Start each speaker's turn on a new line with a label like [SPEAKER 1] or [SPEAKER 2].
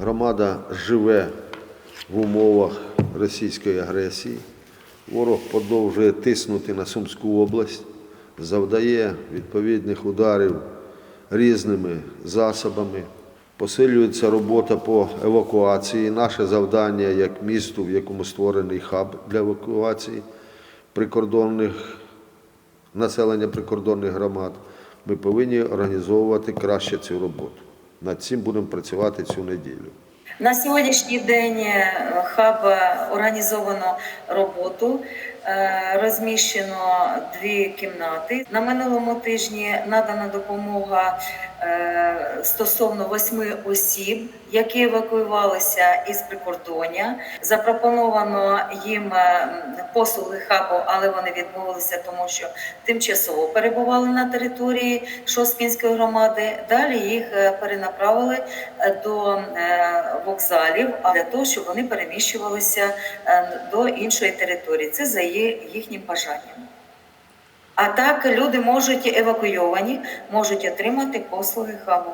[SPEAKER 1] Громада живе в умовах російської агресії. Ворог продовжує тиснути на Сумську область, завдає відповідних ударів різними засобами. Посилюється робота по евакуації. Наше завдання як місту, в якому створений хаб для евакуації прикордонних населення прикордонних громад. Ми повинні організовувати краще цю роботу. Над цим будемо працювати цю неділю.
[SPEAKER 2] На сьогоднішній день е, хаб організовано роботу, е, розміщено дві кімнати. На минулому тижні надана допомога е, стосовно восьми осіб, які евакуювалися із прикордоння. Запропоновано їм послуги хабу, але вони відмовилися, тому що тимчасово перебували на території Шосткінської громади. Далі їх перенаправили до вокзалів а для того, щоб вони переміщувалися е, до іншої території. Це за їхнім бажанням. А так люди можуть евакуйовані, можуть отримати послуги хабу.